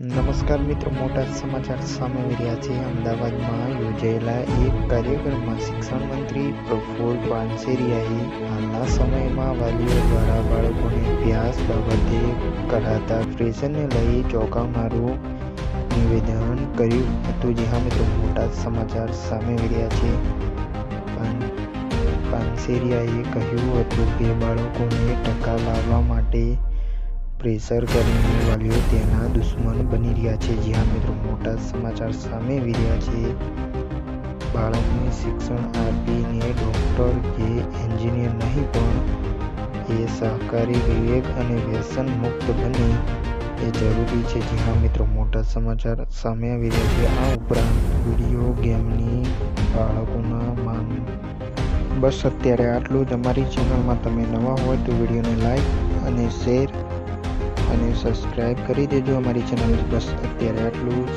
નમસ્કાર મિત્રો, મોટા સમાચાર સામે રહ્યા છે. અમદાવાદમાં યોજાયેલા એક કાર્યક્રમમાં શિક્ષણ મંત્રી પ્રફુલ પાનસેરિયાએ હાલના સમયમાં વાલીઓ દ્વારા બાળકોને અભ્યાસ બાબતે કરાતા પ્રેશરને લઈ ચોંકાવનારું નિવેદન કર્યું હતું. જે હા મિત્રો, મોટા સમાચાર સામે રહ્યા છે. પાન, પાનસેરિયાએ કહ્યું હતું કે, બાળકોને ટકા લાવવા માટે પ્રેશર કરીને વાલીઓ તેના દુશ્મન બની રહ્યા છે. જ્યાં મિત્રો, મોટા સમાચાર સામે આવી રહ્યા છે. બાળકને શિક્ષણ આપીને ડૉક્ટર કે એન્જિનિયર નહીં, પણ એ સહકારી વિવેક અને વ્યસન મુક્ત બને એ જરૂરી છે. જી હા મિત્રો, મોટા સમાચાર સામે આવી રહ્યા છે. આ ઉપરાંત વીડિયો ગેમની બાળકોના માન બસ અત્યારે આટલું જ. અમારી ચેનલમાં તમે નવા હોય તો વિડીયોને લાઈક અને શેર અને સબસ્ક્રાઈબ કરી દેજો. અમારી ચેનલ બસ અત્યારે આટલું